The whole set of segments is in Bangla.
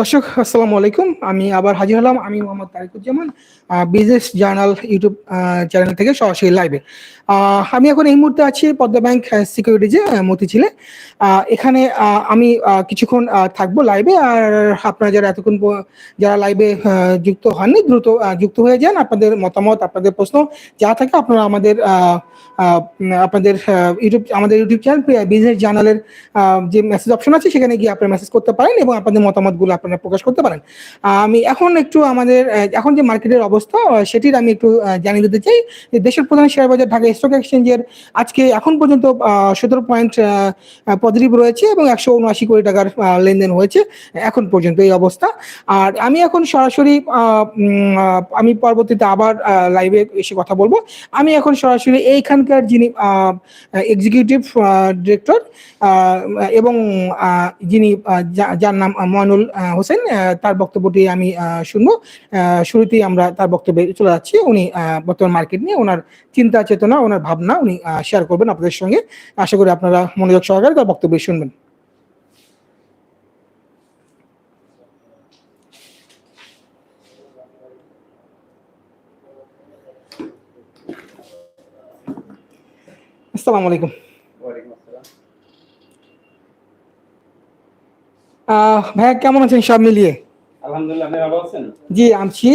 দর্শক, আসসালামু আলাইকুম। আমি আবার হাজির হলাম। আমি Mohammad Tariquzzaman business journal YouTube channel থেকে সরাসরি লাইভে আমি এখন এই মুহূর্তে আছি পদ্মা ব্যাংক সিকিউরিটিজে মতিঝিলে। এখানে আমি কিছুক্ষণ থাকব লাইভে আর আপনারা যারা এতক্ষণ যারা লাইভে যুক্ত হননি, দ্রুত যুক্ত হয়ে যান। আপনাদের মতামত, আপনাদের প্রশ্ন যা থাকে আপনারা আমাদের আপনাদের ইউটিউব আমাদের ইউটিউব চ্যানেল বিজনেস জার্নালের যে মেসেজ অপশন আছে, সেখানে গিয়ে আপনারা মেসেজ করতে পারেন এবং আপনাদের মতামতগুলো আপনারা প্রকাশ করতে পারেন। আমি এখন একটু আমাদের এখন যে মার্কেটের অবস্থা সেটির আমি একটু জানিয়ে দিতে চাই যে দেশের প্রধান শেয়ার বাজার ঢাকা স্টক এক্সচেঞ্জের আজকে এখন পর্যন্ত সতেরো পয়েন্ট পজিটিভ রয়েছে এবং একশো উনআশি কোটি টাকার লেনদেন হয়েছে এখন পর্যন্ত এই অবস্থা। আর আমি এখন সরাসরি আমি পরবর্তীতে আবার লাইভে এসে কথা বলব। আমি এখন সরাসরি এইখানকার যিনি এক্সিকিউটিভ ডিরেক্টর এবং যিনি যার নাম ময়নুল হোসেন তার বক্তব্যটি আমি শুনব। শুরুতেই আমরা তার বক্তব্যে চলে যাচ্ছি। উনি বর্তমান মার্কেট নিয়ে ওনার চিন্তা, চেতনা, ওনার ভাবনা উনি শেয়ার করবেন আপনাদের সঙ্গে। আশা করি আপনারা মনোযোগ সহকারে তার বক্তব্য শুনবেন। আসসালামু আলাইকুম। ভাইয়া কেমন আছেন সব মিলিয়ে? আলহামদুলিল্লাহ আপনি ভালো আছেন? জি আছি।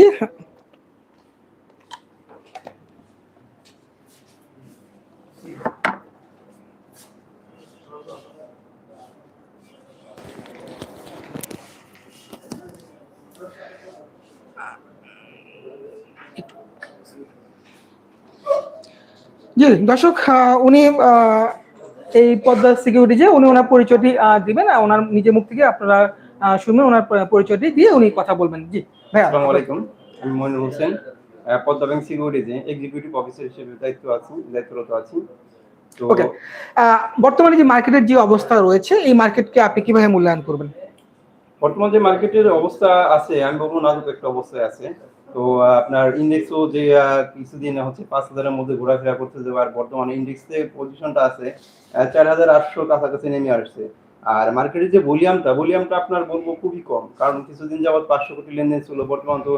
জি দর্শক উনি আহ, এই পদ্মা সিকিউরিটিজে উনি ওনার পরিচয়টি দিবেন আর ওনার নিজের মুখ থেকে আপনারা শুনবেন ওনার পরিচয়টি দিয়ে উনি কথা বলবেন। জি ভাইয়া। আসসালামু আলাইকুম আমি Moinul Hossain Padma bank executive officer হিসেবে দায়িত্ব আছি দায়িত্বরত আছি। ওকে বর্তমানে যে মার্কেটের যে অবস্থা রয়েছে এই মার্কেটকে আপনি কীভাবে মূল্যায়ন করবেন? বর্তমান যে মার্কেটের অবস্থা আছে আমি বলব নাজুক একটা অবস্থায় আছে। তো আপনার ইন্ডেক্সও যে কিছুদিন হচ্ছে পাঁচ হাজারের মধ্যে ঘোরাফেরা করতেছে আর বর্তমানে ইন্ডেক্সে পজিশনটা আছে চার হাজার আটশো কাছাকাছি নেমে আসছে। আর মার্কেটের যে ভলিউমটা ভলিউমটা আপনার বলব খুবই কম, কারণ কিছুদিন যাবত পাঁচশো কোটি লেনদেন ছিল, বর্তমান তো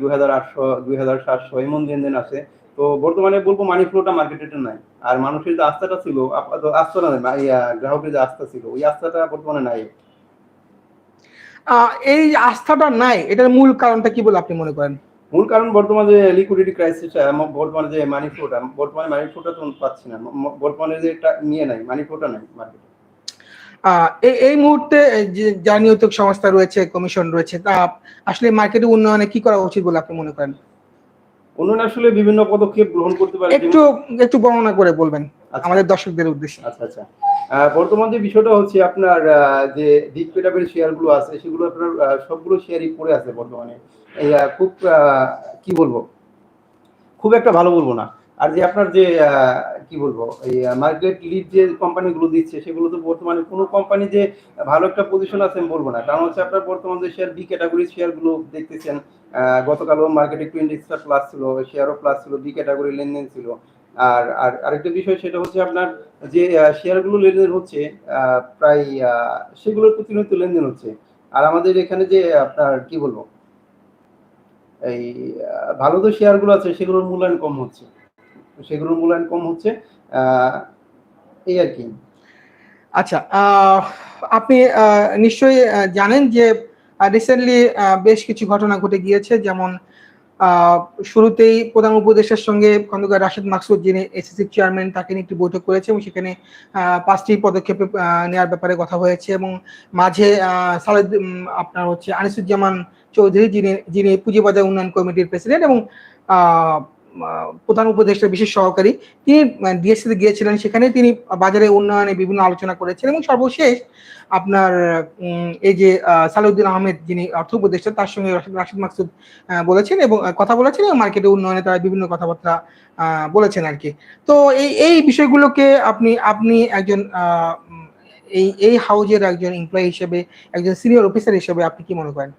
দুই হাজার আটশো, দুই হাজার সাতশো এমন লেনদেন আছে। তো, বর্তমানে বলব মানি ফ্লোটা মার্কেটে নাই। আর মানুষের যে আস্থাটা ছিল আস্থাটা গ্রাহকের যে আস্থা ছিল, ওই আস্থাটা বর্তমানে নাই। এই আস্থাটা নাই এটার মূল কারণটা কি বলে আপনি মনে করেন? মূল কারণ বর্তমানে যে লিকুইডিটি ক্রাইসিস বর্তমানে যে মানি ফ্লোটা বর্তমানে মানি ফ্লোটা তো পাচ্ছি না। বর্তমানে যে এটা নিয়ে নাই মানি ফ্লোটা নাই মার্কেটে এই মুহূর্তে যে নিয়ন্ত্রক সংস্থা রয়েছে কমিশন রয়েছে তা আসলে মার্কেটের উন্নয়নে কি করা উচিত বলে আপনি মনে করেন? উন্নয়ন আসলে বিভিন্ন পদক্ষেপ গ্রহণ করতে পারে। একটু একটু বর্ণনা করে বলবেন আচ্ছা। আমাদের দর্শকদের উদ্দেশ্যে। আচ্ছা আচ্ছা। বর্তমান যে বিষয়টা হচ্ছে আপনার যে ডিপ পেটাবেল শেয়ারগুলো আছে, সেগুলো আপনার সবগুলো শেয়ারই পড়ে আছে বর্তমানে। খুব কি বলব? খুব একটা ভালো বলব না। আর যে আপনার যে কি বলব? এই মার্কেট লিড যে কোম্পানিগুলো দিচ্ছে, সেগুলো তো বর্তমানে কোনো কোম্পানি যে ভালো একটা পজিশন আছে আমি বলব না। কারণ হচ্ছে আপনার বর্তমান যে শেয়ার বি ক্যাটাগরির শেয়ারগুলো দেখতেছেন গতকালও মার্কেট একটু ইন্ডেক্সটা প্লাস ছিল শেয়ারও প্লাস ছিল বি ক্যাটাগরি লেনদেন ছিল। আর আর আরেকটা বিষয় সেটা হচ্ছে আপনার যে শেয়ারগুলো লেনদেন হচ্ছে প্রায় সেগুলোর প্রতিনিয়ত লেনদেন হচ্ছে। আর আমাদের এখানে যে, আপনার কি বলব? এই ভালো যে শেয়ারগুলো আছে, সেগুলোর মূল্যায়ন কম হচ্ছে। সেগুলোর মূল্যায়ন কম হচ্ছে এই আর কি। আচ্ছা আপনি নিশ্চয়ই জানেন যে রিসেন্টলি বেশ কিছু ঘটনা ঘটে গিয়েছে। যেমন শুরুতেই প্রধান উপদেষ্টার সঙ্গে খন্দকার রাশেদ মাকসুদ, যিনি এসএসসি চেয়ারম্যান, তাকে নিয়ে একটি বৈঠক করেছে এবং সেখানে পাঁচটি পদক্ষেপ নেওয়ার ব্যাপারে কথা হয়েছে এবং মাঝে সালেদ আপনার হচ্ছে আনিসুজ্জামান চৌধুরী, যিনি যিনি পুঁজিবাজার উন্নয়ন কমিটির প্রেসিডেন্ট এবং প্রধান উপদেষ্টা, বিশেষ সহকারী, তিনি ডিএসসিতে গিয়েছিলেন। সেখানে তিনি বাজারে উন্নয়নে বিভিন্ন আলোচনা করেছেন এবং সর্বশেষ আপনার এই যে সালাউদ্দিন আহমেদ, যিনি অর্থ উপদেষ্টা, তার সঙ্গে রাশিদ মাকসুদ বলেছেন এবং কথা বলেছেন এবং মার্কেটে উন্নয়নে তারা বিভিন্ন কথাবার্তা বলেছেন আর কি। তো এই এই বিষয়গুলোকে আপনি আপনি একজন এই এই হাউজের একজন এমপ্লয়ি হিসেবে, একজন সিনিয়র অফিসার হিসেবে আপনি কি মনে করেন?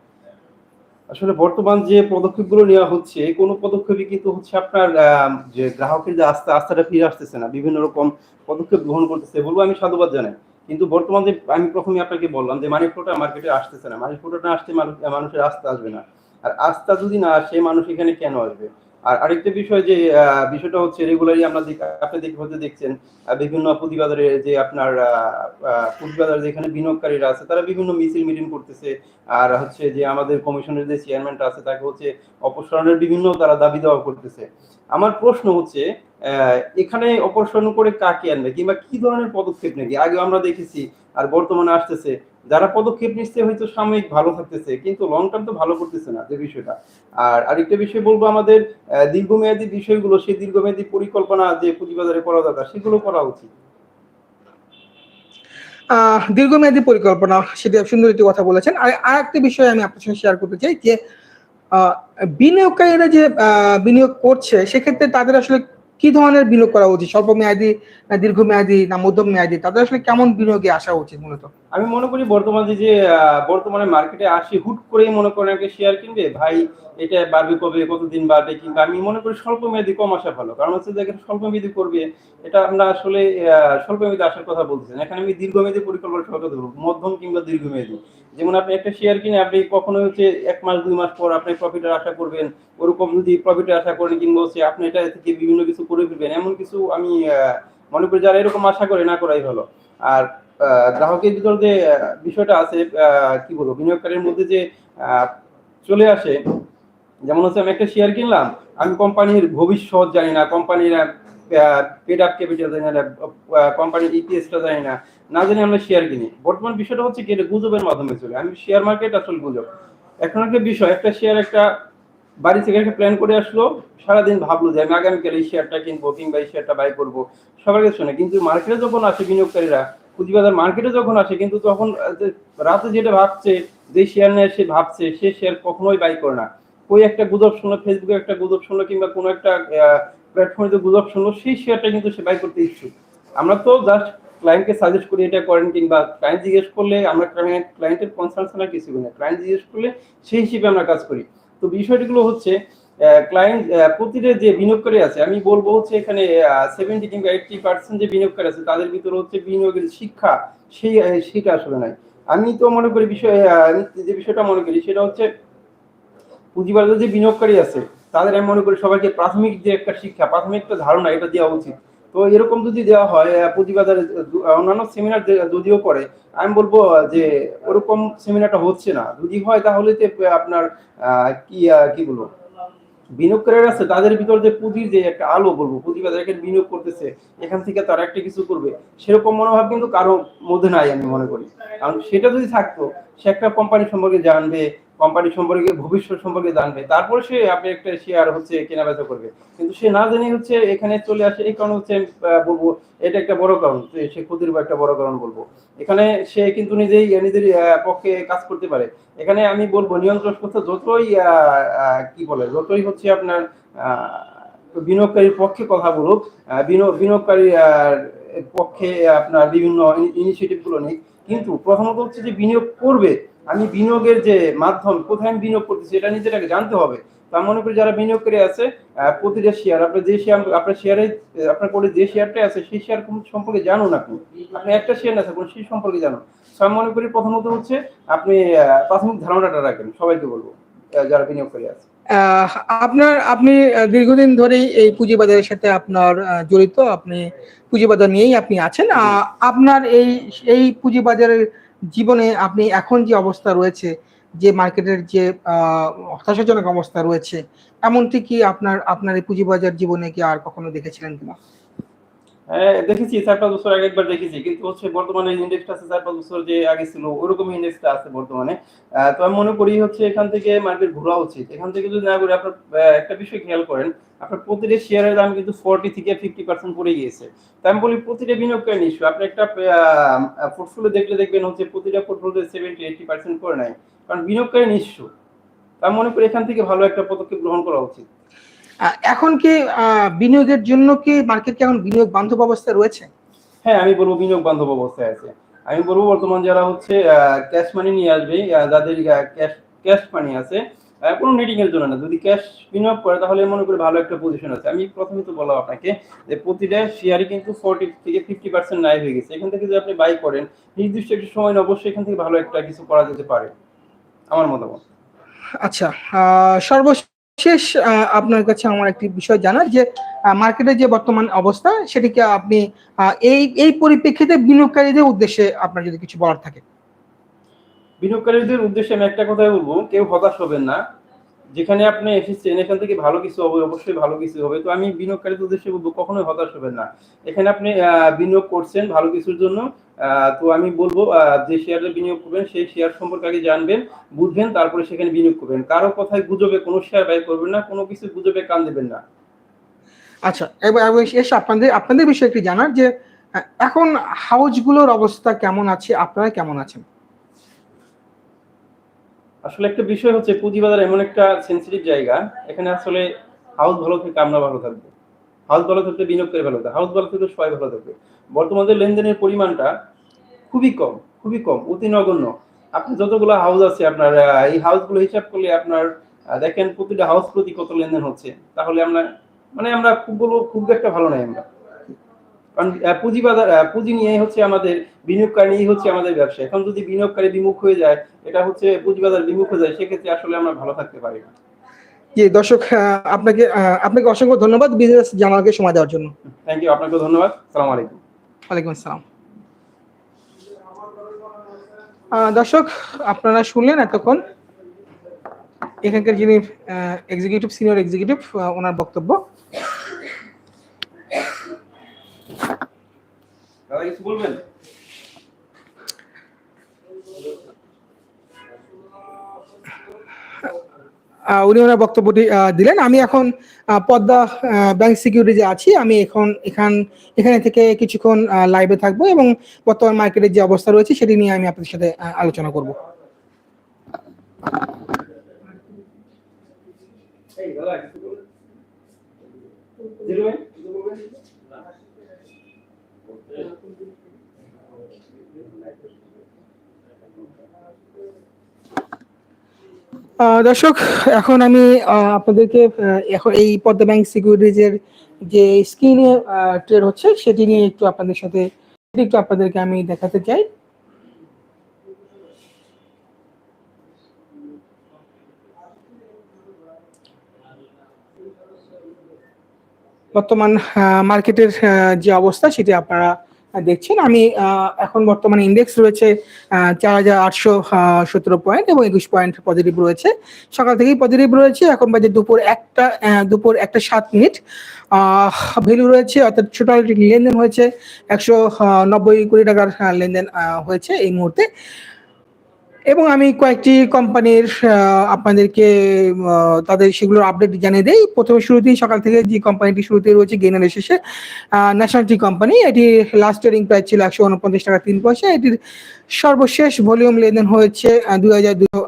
আসলে বর্তমান যে পদক্ষেপগুলো নেওয়া হচ্ছে কোনো পদক্ষেপই কিন্তু হচ্ছে আপনার যে গ্রাহকের যে আস্থা, আস্থাটা ফিরে আসতেছে না। বিভিন্ন রকম পদক্ষেপ গ্রহণ করতেছে বলব আমি সাধুবাদ জানাই। কিন্তু বর্তমান যে, আমি প্রথমে আপনাকে বললাম যে মানি ফ্লোটা মার্কেটে আসতেছে না। মানি ফ্লোটা আসতে মানুষের আস্থা আসবে না। আর আস্থা যদি না আসে, মানুষ এখানে কেন আসবে? আর আরেকটা বিষয় যে বিষয়টা হচ্ছে রেগুলারই আমরা আপনি দেখে হয়তো দেখছেন বিভিন্ন প্রতিবাদের যে আপনার প্রতিবাদের যেখানে বিনিয়োগকারীরা আছে, তারা বিভিন্ন মিছিল মিটিং করতেছে। আর হচ্ছে যে আমাদের কমিশনের যে চেয়ারম্যানটা আছে, তাকে হচ্ছে অপসারণের বিভিন্ন তারা দাবি দেওয়া করতেছে। আমার প্রশ্ন হচ্ছে এখানে অপসারণ করে কাকে আনবে? কিংবা কি ধরনের পদক্ষেপ নাকি আগে আমরা দেখেছি, আর বর্তমানে আসতেছে যারা পদক্ষেপ নিচ্ছে হয়তো সাময়িক ভালো থাকতেছে, কিন্তু লং টার্ম তো ভালো করতেছে না, যে বিষয়টা। আর আরেকটা বিষয় বলব আমাদের দীর্ঘমেয়াদী বিষয়গুলো, সেই দীর্ঘমেয়াদী পরিকল্পনা যে পুঁজিবাজারে করা দরকার সেগুলো করা উচিত। দীর্ঘমেয়াদী পরিকল্পনা, সেটা সুন্দর একটি কথা বলেছেন। আর আর একটা বিষয় আমি আপনার সঙ্গে শেয়ার করতে চাই যে বিনিয়োগকারীরা যে বিনিয়োগ করছে, সেক্ষেত্রে তাদের আসলে কি ধরনের বিনিয়োগ করা উচিত? স্বল্প মেয়াদী না দীর্ঘমেয়াদী না মধ্যম মেয়াদী তাদের আসলে কেমন বিনিয়োগে আসা উচিত মূলত? আমি মনে করি বর্তমানে যে বর্তমানে মার্কেটে আসি, হুট করেই মনে করেন একটা শেয়ার কিনবে, ভাই, এটা বাড়বে কবে, কতদিন বাড়বে কিংবা আমি মনে করি স্বল্প মেয়াদি কম আসা ভালো। কারণ হচ্ছে যে, এখানে স্বল্প মেয়াদি করবে, এটা আমরা আসলে স্বল্প মেয়াদি আসার কথা বলতেছেন। এখানে আমি দীর্ঘমেয়াদী পরিকল্পনা কথা বলব, মধ্যম কিংবা দীর্ঘমেয়াদী যেমন আপনি একটা শেয়ার কিনে আপনি কখনো হচ্ছে এক মাস, দুই মাস পর আপনি প্রফিটের আশা করবেন, ওরকম যদি প্রফিটের আশা করেন কিংবা হচ্ছে আপনি এটা থেকে বিভিন্ন কিছু করে ফিরবেন এমন কিছু আমি মনে করি যারা এরকম আশা করে, না করাই ভালো। আর গ্রাহকের ভিতর যে বিষয়টা আছে কি বলব, বিনিয়োগকারীর মধ্যে যে চলে আসে, যেমন হচ্ছে আমি একটা শেয়ার কিনলাম, আমি কোম্পানির ভবিষ্যৎ জানি না, কোম্পানির পেড আপ ক্যাপিটাল জানি না কোম্পানির ইপিএসটা জানি না না জানি আমরা শেয়ার কিনি। বর্তমান বিষয়টা হচ্ছে কি, এটা গুজবের মাধ্যমে চলে। আমি শেয়ার মার্কেট আসলে গুজব। এখন একটা বিষয়, একটা শেয়ার একটা বাড়ি থেকে একটা প্ল্যান করে আসলো, সারাদিন ভাবলো যে আমি আগামীকাল এই শেয়ারটা কিনবো কিংবা এই শেয়ারটা বাই করব, সবার কাছে শুনে। কিন্তু মার্কেটে যখন আসে বিনিয়োগকারীরা পুঁজিবাজার মার্কেটে যখন আসে, কিন্তু তখন রাতে যেটা ভাবছে, যে শেয়ার নেয় সে ভাবছে, সে শেয়ার কখনোই বাই করে না। ওই একটা গুজব শুনলো ফেসবুকে একটা গুজব শুনলো কিংবা কোনো একটা প্ল্যাটফর্মে যে গুজব শুনলো সেই শেয়ারটা কিন্তু সে বাই করতে ইচ্ছুক। আমরা তো জাস্ট ক্লায়েন্টকে সাজেস্ট করি, এটা করেন, কিংবা ক্লায়েন্ট জিজ্ঞেস করলে আমরা ক্লায়েন্টের কনসার্ন ছাড়া কিছু না। ক্লায়েন্ট জিজ্ঞেস করলে সেই হিসেবে আমরা কাজ করি। তো বিষয়টিগুলো হচ্ছে ক্লায়েন্ট প্রতিটা যে বিনিয়োগকারী আছে, আমি বলব হচ্ছে এখানে সেভেন্টি কিংবা এইটটি পার্সেন্ট যে বিনিয়োগকারী আছে, তাদের ভিতরে হচ্ছে বিনিয়োগের শিক্ষা, সেই সেটা আসলে নাই। আমি তো মনে করি বিষয় যে বিষয়টা মনে করি, সেটা হচ্ছে পুঁজিবাজারে যে বিনিয়োগকারী আছে, তাদের আমি মনে করি সবাইকে প্রাথমিক যে একটা শিক্ষা, প্রাথমিক একটা ধারণা, এটা দেওয়া উচিত। তো এরকম যদি দেওয়া হয় পুঁজিবাজারে অন্যান্য সেমিনার যদিও করে আমি বলব যে ওরকম সেমিনারটা হচ্ছে না। যদি হয় তাহলে আপনার কি কি বলব? বিনিয়োগকারীরা আছে, তাদের ভিতর যে পুঁজির যে একটা আলো বলব, পুঁজিবাজারে এখানে বিনিয়োগ করতেছে, এখান থেকে তারা একটা কিছু করবে। সেরকম মনোভাব কিন্তু কারও মধ্যে নাই আমি মনে করি। কারণ সেটা যদি থাকতো, সে একটা কোম্পানি সম্পর্কে জানবে কোম্পানি সম্পর্কে, ভবিষ্যৎ সম্পর্কে জানবে। তারপরে সে আপনি একটা শেয়ার হচ্ছে কেনা বেচা করবে। কিন্তু সে না জেনে হচ্ছে এখানে চলে আসে, এই কারণে হচ্ছে বলব, এটা একটা বড় কারণ সে ক্ষতির একটা বড় কারণ বলব। এখানে সে কিন্তু নিজেই নিজের পক্ষে কাজ করতে পারে। এখানে আমি বলব নিয়ন্ত্রণ করতে যতই কি বলে, যতই হচ্ছে আপনার বিনিয়োগকারীর পক্ষে কথা বলুক বিনিয়োগকারী পক্ষে আপনার বিভিন্ন ইনিশিয়েটিভগুলো নেই কিন্তু প্রথমত হচ্ছে যে বিনিয়োগ করবে আমি বিনিয়োগের যে মাধ্যম, কোথায় আমি বিনিয়োগ করতেছি এটা নিজেটাকে জানতে হবে। তো মনে করি যারা বিনিয়োগকারী আছে প্রতিটা শেয়ার আপনার যে শেয়ার আপনার শেয়ারে আপনার করে যে শেয়ারটা আছে, সেই শেয়ার সম্পর্কে জানুন আপনি। আপনি একটা শেয়ার না থাকুন, সেই সম্পর্কে জানুন। আমি মনে করি প্রথমত হচ্ছে আপনি প্রাথমিক ধারণাটা রাখেন, সবাইকে বলব যারা বিনিয়োগকারী আছে। আপনার, আপনি দীর্ঘদিন ধরেই এই পুঁজিবাজারের সাথে আপনার জড়িত। আপনি পুঁজিবাজার নিয়েই আপনি আছেন। আপনার এই এই পুঁজিবাজারের জীবনে আপনি এখন যে অবস্থা রয়েছে, যে মার্কেটের যে হতাশাজনক অবস্থা রয়েছে, এমনটি কি আপনার আপনার এই পুঁজিবাজার জীবনে কি আর কখনো দেখেছিলেন কিনা? দেখেছি চার পাঁচ বছর আগে একবার দেখেছি, কিন্তু হচ্ছে বর্তমানে ইন্ডেক্সটা আছে চার পাঁচ বছর যে আগে ছিল, ওরকম ইন্ডেক্সটা আছে বর্তমানে। তো আমি মনে করি হচ্ছে এখান থেকে মার্কেট ঘোরা উচিত। এখান থেকে যদি না ঘুরে, আপনার একটা বিষয় খেয়াল করেন, আপনার প্রতিটা শেয়ারের দাম কিন্তু ফোরটি থেকে ফিফটি পার্সেন্ট পড়ে গিয়েছে। তো আমি বলি প্রতিটা বিনিয়োগকারী নিশ্চয় আপনি একটা পোর্টফোলিও দেখলে দেখবেন হচ্ছে প্রতিটা পোর্টফোলিও সেভেন্টি এইটি পার্সেন্ট করে নাই কারণ বিনিয়োগকারী তা আমি মনে করি এখান থেকে ভালো একটা পদক্ষেপ গ্রহণ করা উচিত। এখন কি বিনিয়োগের জন্য কি মার্কেট কি এখন বিনিয়োগ বান্ধব অবস্থায় রয়েছে? হ্যাঁ আমি বলব বিনিয়োগ বান্ধব অবস্থায় আছে। আমি বলব বর্তমান যারা হচ্ছে ক্যাশ মানি নিয়ে আসবে যাদের ক্যাশ ক্যাশ মানি আছে কোনো নেটিং এর জন্য না। যদি ক্যাশ বিনিয়োগ করে তাহলে মনে করি ভালো একটা পজিশন আছে। আমি প্রথমে তো বললাম আপনাকে যে প্রতিটা শেয়ারই কিন্তু ফোর্টি থেকে ফিফটি পার্সেন্ট নাই হয়ে গেছে। এখান থেকে যদি আপনি বাই করেন নির্দিষ্ট একটা সময় অবশ্যই এখান থেকে ভালো একটা কিছু করা যেতে পারে। আমার মতামত। আচ্ছা সর্বশেষ আহ, আপনার কাছে আমার একটি বিষয় জানার যে মার্কেটের যে বর্তমান অবস্থা সেটিকে আপনি এই এই পরিপ্রেক্ষিতে বিনিয়োগকারীদের উদ্দেশ্যে আপনার যদি কিছু বলার থাকে। বিনিয়োগকারীদের উদ্দেশ্যে আমি একটা কথাই বলব কেউ হতাশ হবেন না। যেখানে আপনি এসেছেন এখান থেকে ভালো কিছু হবে অবশ্যই ভালো কিছু হবে। তো আমি বিনিয়োগকারীদের উদ্দেশ্যে বলব কখনোই হতাশ হবেন না। এখানে আপনি বিনিয়োগ করছেন ভালো কিছুর জন্য তো আমি বলব যে শেয়ারে বিনিয়োগ করবেন সেই শেয়ার সম্পর্কে আগে জানবেন বুঝবেন তারপরে সেখানে বিনিয়োগ করবেন। কারও কথায় গুজবে কোনো শেয়ার বাই করবেন না কোনো কিছু গুজবে কান দেবেন না। আচ্ছা এবার এসে আপনাদের আপনাদের বিষয়ে একটি জানার যে এখন হাউসগুলোর অবস্থা কেমন আছে আপনারা কেমন আছেন? আসলে একটা বিষয় হচ্ছে পুঁজিবাজার এমন একটা সেন্সিটিভ জায়গা এখানে আসলে হাউস ভালো থেকে আমরা ভালো থাকব। হাউস ভালো থাকলে বিনিয়োগকারী ভালো থাকবে হাউস ভালো থাকলে সবাই ভালো থাকবে। বর্তমানে লেনদেনের পরিমাণটা খুবই কম খুবই কম অতি নগণ্য। আপনি যতগুলো হাউস আছে আপনার এই হাউসগুলো হিসাব করলে আপনার দেখেন প্রতিটা হাউস প্রতি কত লেনদেন হচ্ছে। তাহলে আমরা মানে আমরা খুব বলব খুব একটা ভালো নাই আমরা। কারণ আহ, পুঁজিবাজার আহ, পুঁজি নিয়ে হচ্ছে আমাদের বিনিয়োগকারী নিয়েই হচ্ছে আমাদের ব্যবসা। এখন যদি বিনিয়োগকারী বিমুখ হয়ে যায় এটা হচ্ছে পুঁজিবাজার বিমুখ হয়ে যায় সেক্ষেত্রে আসলে আমরা ভালো থাকতে পারি না। জি দর্শক আপনাকে আপনাকে অসংখ্য ধন্যবাদ বিজনেস জানালকে সময় দেওয়ার জন্য। থ্যাংক ইউ আপনাকে ধন্যবাদ। সালাম আলাইকুম। ওয়ালাইকুম আসসালাম। দর্শক আপনারা শুনলেন এতক্ষণ এখানকার যিনি এক্সিকিউটিভ সিনিয়র এক্সিকিউটিভ ওনার বক্তব্য। দাদা কিছু বলবেন? উনি ওনার বক্তব্যটি দিলেন। আমি এখন পদ্মা ব্যাংক সিকিউরিটি যে আছি। আমি এখন এখান, এখানে থেকে কিছুক্ষণ লাইভে থাকব এবং বর্তমান মার্কেটের যে অবস্থা রয়েছে সেটি নিয়ে আমি আপনাদের সাথে আলোচনা করব কিছু বলবেন জিরো ভাই, কিছু বলবেন? আহ, দর্শক, এখন আমি আপনাদেরকে এখন এই পদ্মা ব্যাংক সিকিউরিটিজের যে স্ক্রিনে ট্রেড হচ্ছে, সেটি নিয়ে একটু আপনাদের সাথে একটু আপনাদেরকে আমি দেখাতে চাই। বর্তমান মার্কেটের যে অবস্থা, সেটি আপনারা দেখছেন, আমি এখন বর্তমানে ইন্ডেক্স রয়েছে চার হাজার আটশো সতেরো পয়েন্ট এবং একুশ পয়েন্ট পজিটিভ রয়েছে। সকাল থেকেই পজিটিভ রয়েছে, এখন বাজে দুপুর একটা দুপুর একটা সাত মিনিট। ভ্যালু রয়েছে, অর্থাৎ টোটাল লেনদেন হয়েছে একশো নব্বই কোটি টাকার লেনদেন হয়েছে এই মুহূর্তে। এবং আমি কয়েকটি কোম্পানির আপনাদেরকে তাদের সেগুলোর আপডেট জানিয়ে দেই। প্রথমে শুরুতেই সকাল থেকে যে কোম্পানিটি শুরুতে রয়েছে গেনার এসেছে ন্যাশনাল টি কোম্পানি এটি লাস্ট ট্রেডিং প্রাইস ছিল একশো উনপঞ্চাশ টাকা তিন পয়সা। এটির সর্বশেষ ভলিউম লেনদেন হয়েছে দুই হাজার দুশো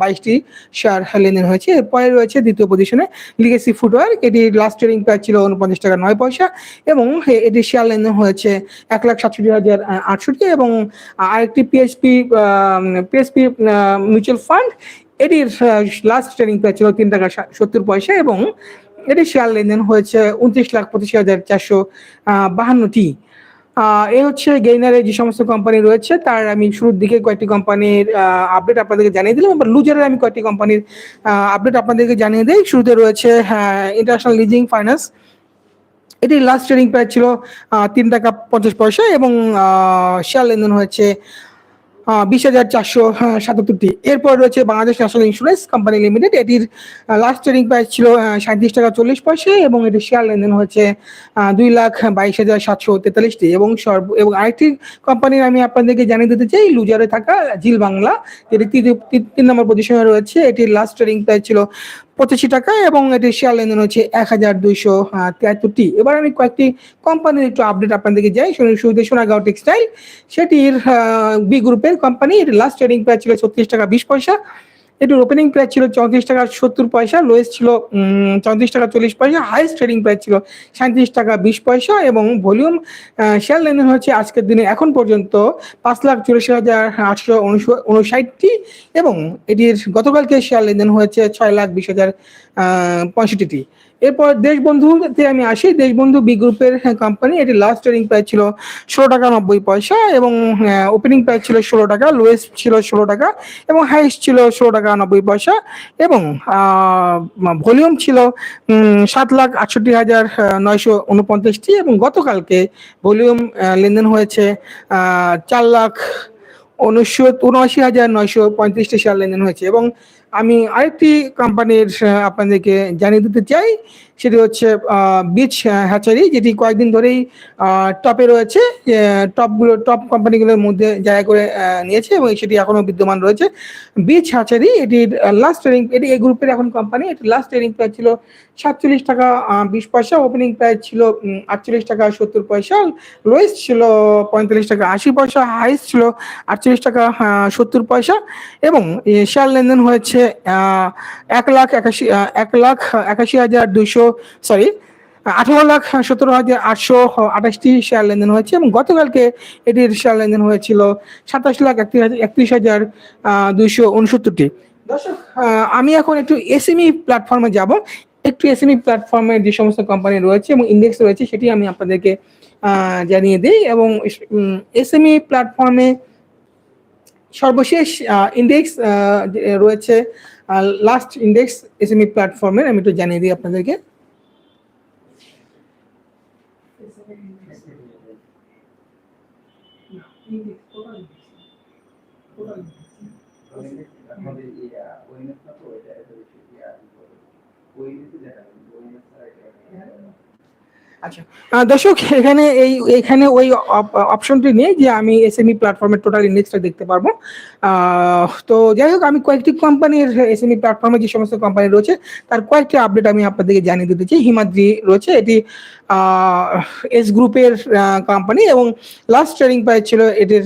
বাইশটি শেয়ার লেনদেন হয়েছে। এরপরে রয়েছে দ্বিতীয় পজিশনে লিগেসি ফুটওয়ার এটি লাস্ট ট্রেডিং প্রাইস ছিল উনপঞ্চাশ টাকা নয় পয়সা এবং এটি শেয়ার লেনদেন হয়েছে এক লাখ সাতষট্টি হাজার আটষট্টি এবং আরেকটি পিএসপি পিএসপি মিউচুয়াল ফান্ড এটির লাস্ট ট্রেডিং প্রাইস ছিল তিন টাকা সত্তর পয়সা এবং এটি শেয়ার লেনদেন হয়েছে উনত্রিশ লাখ পঁচিশ হাজার চারশো বাহান্নটি। এই হচ্ছে গেইনারে যে সমস্ত কোম্পানি রয়েছে, তার আমি শুরুর দিকে কয়েকটি কোম্পানির আপডেট আপনাদেরকে জানিয়ে দিলাম, এবার লুজারের আমি কয়েকটি কোম্পানির আপডেট আপনাদেরকে জানিয়ে দিই। শুরুতে রয়েছে হ্যাঁ ইন্টারন্যাশনাল লিজিং ফাইন্যান্স এটির লাস্ট ট্রেডিং প্রাইস ছিল তিন টাকা পঞ্চাশ পয়সা এবং শেয়ার লেনদেন হয়েছে বিশ হাজার চারশো সাতাত্তরটি। এরপর রয়েছে Bangladesh national insurance company limited. এটির লাস্ট ট্রেডিং প্রাইস ছিল সাঁত্রিশ টাকা চল্লিশ পয়সা এবং এটির শেয়ার লেনদেন হয়েছে দুই লাখ বাইশ হাজার সাতশো তেতাল্লিশটি। এবং সর্ব, এবং আরেকটি কোম্পানির আমি আপনাদেরকে জানিয়ে দিতে চাই, লুজারে থাকা জিল বাংলা তিন- তিন নম্বর পজিশনে রয়েছে। এটির লাস্ট ট্রেডিং প্রাইস ছিল পঁচাশি টাকা এবং এটি শেয়ার লেনদেন হচ্ছে এক হাজার দুইশো তিয়াত্তরটি এবার আমি কয়েকটি কোম্পানির একটু আপডেট আপনাদেরকে যাই শুধু সোনাগাঁও টেক্সটাইল সেটির বি গ্রুপের কোম্পানি এটি লাস্ট ট্রেডিং প্রাইস ছিল ছত্রিশ টাকা বিশ পয়সা। এটির ওপেনিং প্রাইস ছিল চৌত্রিশ টাকা সত্তর পয়সা লোয়েস্ট ছিল চৌত্রিশ টাকা চল্লিশ পয়সা হাইস্ট ট্রেডিং প্রাইস ছিল সাঁত্রিশ টাকা বিশ পয়সা এবং ভলিউম শেয়ার লেনদেন হচ্ছে আজকের দিনে, এখন পর্যন্ত পাঁচ লাখ চল্লিশ হাজার আটশো উনষাটটি এবং এটির গতকালকে শেয়ার লেনদেন হয়েছে ছয় লাখ বিশ হাজার পঁয়ষট্টিটি। এরপর দেশবন্ধুতে আমি আসি। দেশবন্ধু বি গ্রুপের কোম্পানি এটি লাস্ট ট্রেডিং প্রাইস ছিল ষোলো টাকা নব্বই পয়সা এবং ওপেনিং প্রাইস ছিল ষোলো টাকা লোয়েস্ট ছিল ষোলো টাকা এবং হাইস্ট ছিল ষোলো টাকা নব্বই পয়সা এবং ভলিউম ছিল সাত লাখ আটষট্টি হাজার নয়শো উনপঞ্চাশটি এবং গতকালকে ভলিউম লেনদেন হয়েছে চার লাখ উনিশশো উনআশি হাজার নয়শো পঁয়ত্রিশটি শেয়ার লেনদেন হয়েছে এবং আমি আরেকটি কোম্পানির আপনাদেরকে জানিয়ে দিতে চাই সেটি হচ্ছে বিচ হ্যাচারি, যেটি কয়েকদিন ধরেই টপে রয়েছে টপগুলো, টপ কোম্পানিগুলোর মধ্যে জায়গা করে নিয়েছে এবং সেটি এখনও বিদ্যমান রয়েছে। বিচ হ্যাচারি, এটির লাস্ট ট্রেডিং এটি এই গ্রুপের এখন কোম্পানি এটি লাস্ট ট্রেডিং প্রাইস ছিল সাতচল্লিশ টাকা বিশ পয়সা ওপেনিং প্রাইস ছিল আটচল্লিশ টাকা সত্তর পয়সা লোয়েস্ট ছিল পঁয়তাল্লিশ টাকা আশি পয়সা হাইস্ট ছিল আটচল্লিশ টাকা সত্তর পয়সা এবং শেয়ার লেনদেন হয়েছে এক লাখ একাশি এক লাখ একাশি হাজার দুইশো সরি আঠারো লাখ সতেরো হাজার আটশো আঠাশটি শেয়ার লেনদেন হয়েছে এবং গতকালকে এটির শেয়ার লেনদেন হয়েছিল সাতাশ লাখ একত্রিশ হাজার দুইশো উনসত্তরটি। দর্শক আমি এখন একটু এসএমই প্ল্যাটফর্মে যাব। একটু এসএমই প্ল্যাটফর্মে যে সমস্ত কোম্পানি রয়েছে এবং ইন্ডেক্স রয়েছে সেটি আমি আপনাদেরকে জানিয়ে দিই এবং এসএমই প্ল্যাটফর্মে সর্বশেষ ইন্ডেক্স রয়েছে লাস্ট ইন্ডেক্স এসএমই প্ল্যাটফর্মের আমি একটু জানিয়ে দিই আপনাদেরকে। আমাদের ইয়া ওয়েনেস না তো এটা এটা বেশি ইয়া ওয়েনেসে দেখা আচ্ছা। দর্শক এখানে এই এখানে ওই অপশনটি নেই যে আমি এসএমই প্ল্যাটফর্মের টোটাল ইন্ডেক্সটা দেখতে পারব। তো যাই হোক আমি কয়েকটি কোম্পানির এসএমই প্ল্যাটফর্মে যে সমস্ত কোম্পানি রয়েছে তার কয়েকটি আপডেট আমি আপনাদেরকে জানিয়ে দিতে চাই। হিমাদ্রি রয়েছে এটি এস গ্রুপের কোম্পানি এবং লাস্ট ট্রেডিং প্রাইস ছিল এটির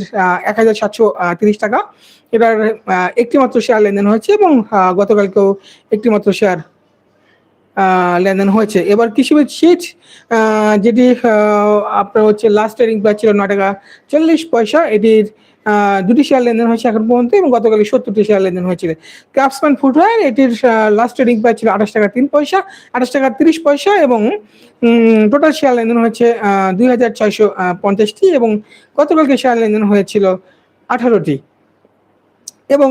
এক হাজার সাতশো তিরিশ টাকা। এটার আহ, একটি মাত্র শেয়ার লেনদেন হয়েছে এবং গতকালকেও একটি মাত্র শেয়ার লেনদেন হয়েছে। এবার শীট আহ, যেটি আপনার হচ্ছে লাস্ট ট্রেডিং প্রাইস ছিল নয় টাকা চল্লিশ পয়সা এটির দুটি শেয়ার লেনদেন হয়েছে এখন পর্যন্ত এবং গতকাল সত্তরটি শেয়ার লেনদেন হয়েছিল। ক্রাফটসম্যান ফুটওয়্যার এটির লাস্ট ট্রেডিং প্রাইস ছিল আঠাশ টাকা তিন পয়সা আঠাশ টাকা তিরিশ পয়সা এবং টোটাল শেয়ার লেনদেন হয়েছে দুই হাজার ছয়শো পঞ্চাশটি এবং গতকালকে শেয়ার লেনদেন হয়েছিল আঠারোটি। এবং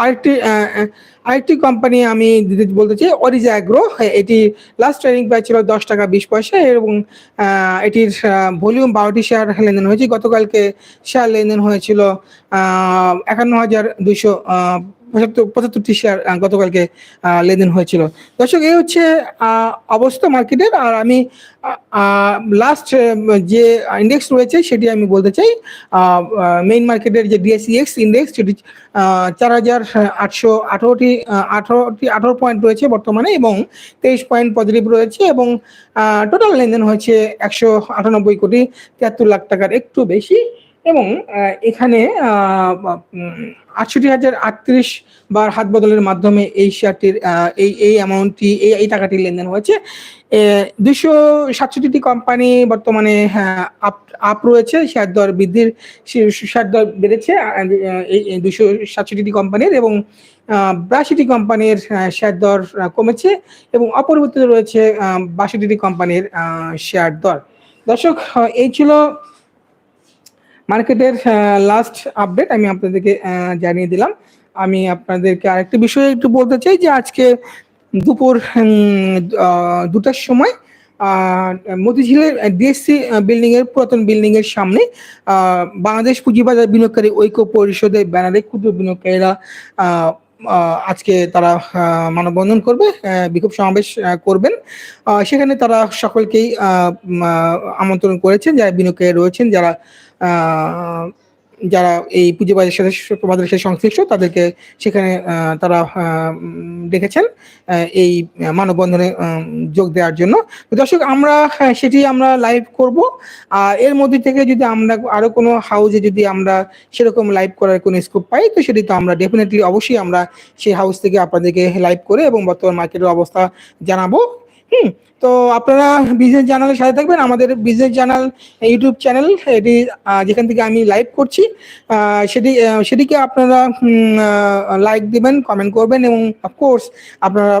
আরেকটি আরেকটি কোম্পানি আমি বলতে চাই অরিজা অ্যাগ্রো এটি লাস্ট ট্রেনিং ব্যাচ ছিল দশ টাকা বিশ পয়সা এবং এটির ভলিউম বারোটি শেয়ার লেনদেন হয়েছে। গতকালকে শেয়ার লেনদেন হয়েছিল একান্ন হাজার পঁচাত্তর পঁচাত্তরটি শেয়ার গতকালকে লেনদেন হয়েছিল। দর্শক, এই হচ্ছে অবস্থা মার্কেটের। আর আমি লাস্ট যে ইন্ডেক্স রয়েছে, সেটি আমি বলতে চাই মেইন মার্কেটের যে ডিএসইএক্স ইন্ডেক্স সেটি চার হাজার আটশো আঠারোটি আঠারোটি, আঠারো পয়েন্ট রয়েছে বর্তমানে এবং তেইশ পয়েন্ট পজিটিভ রয়েছে এবং টোটাল লেনদেন হয়েছে একশো আটানব্বই কোটি, তিয়াত্তর লাখ টাকার একটু বেশি। এবং এখানে আটষট্টি হাজার আটত্রিশ বার হাত বদলের মাধ্যমে এই শেয়ারটির এই এই অ্যামাউন্টটি এই এই টাকাটির লেনদেন হয়েছে। দুশো সাতষট্টিটি কোম্পানি বর্তমানে আপ আপ রয়েছে। শেয়ার দর বৃদ্ধির শেয়ার দর বেড়েছে এই দুশো সাতষট্টিটি কোম্পানির এবং বাষট্টি কোম্পানির শেয়ার দর কমেছে এবং অপরিবর্তিত রয়েছে বাষট্টিটি কোম্পানির শেয়ার দর। দর্শক এই ছিল মার্কেটের লাস্ট আপডেট আমি আপনাদেরকে জানিয়ে দিলাম। আমি আপনাদেরকে আরেকটি বিষয়ে একটু বলতে চাই যে আজকে দুপুর দুটার সময় মতিঝিলের ডিএসসি বিল্ডিং এর পুরাতন বিল্ডিং এর সামনে বাংলাদেশ পুঁজিবাজার বিনিয়োগকারী ঐক্য পরিষদের ব্যানারে ক্ষুদ্র বিনিয়োগকারীরা আজকে তারা মানববন্ধন করবে বিক্ষোভ সমাবেশ করবেন। সেখানে তারা সকলকেই আমন্ত্রণ করেছেন, যারা বিনোকে রয়েছেন, যারা যারা এই পুঁজিবাজারের সাথে প্রবাদের সাথে সংশ্লিষ্ট তাদেরকে সেখানে তারা দেখেছেন এই মানববন্ধনে যোগ দেওয়ার জন্য। দর্শক আমরা হ্যাঁ, সেটি আমরা লাইভ করব। আর এর মধ্যে থেকে যদি আমরা আরও কোনো হাউজে যদি আমরা সেরকম লাইভ করার কোনো স্কোপ পাই তো সেটি তো আমরা ডেফিনেটলি অবশ্যই আমরা সেই হাউস থেকে আপনাদেরকে লাইভ করে এবং বর্তমান মার্কেটের অবস্থা জানাব। হুম তো আপনারা বিজনেস জার্নালের সাথে থাকবেন। আমাদের বিজনেস জার্নাল ইউটিউব চ্যানেল এটি যেখান থেকে আমি লাইভ করছি। সেটি সেটিকে আপনারা লাইক দিবেন কমেন্ট করবেন এবং অফকোর্স আপনারা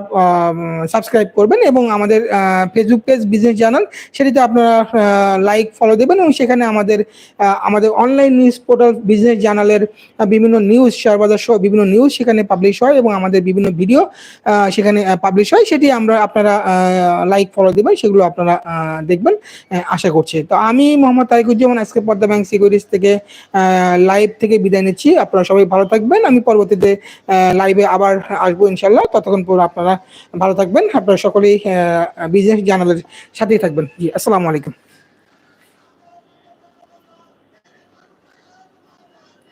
সাবস্ক্রাইব করবেন এবং আমাদের ফেসবুক পেজ বিজনেস জার্নাল সেটিতে আপনারা লাইক ফলো দেবেন এবং সেখানে আমাদের আমাদের অনলাইন নিউজ পোর্টাল বিজনেস জার্নালের বিভিন্ন নিউজ শেয়ার বাজার সহ বিভিন্ন নিউজ সেখানে পাবলিশ হয় এবং আমাদের বিভিন্ন ভিডিও সেখানে পাবলিশ হয়। সেটি আমরা, আপনারা লাইক ফলো দেবেন, সেগুলো আপনারা দেখবেন আশা করছি। তো আমি মোহাম্মদ তারিকুজ্জামান আজকে পদ্মা ব্যাংক সিকিউরিটিস থেকে লাইভ থেকে বিদায় নিচ্ছি। আপনারা সবাই ভালো থাকবেন। আমি পরবর্তীতে লাইভে আবার আসব ইনশাল্লাহ ততক্ষণ পর আপনারা ভালো থাকবেন। আপনারা সকলেই বিজনেস জানালের সাথেই থাকবেন। জি, আসসালামু আলাইকুম।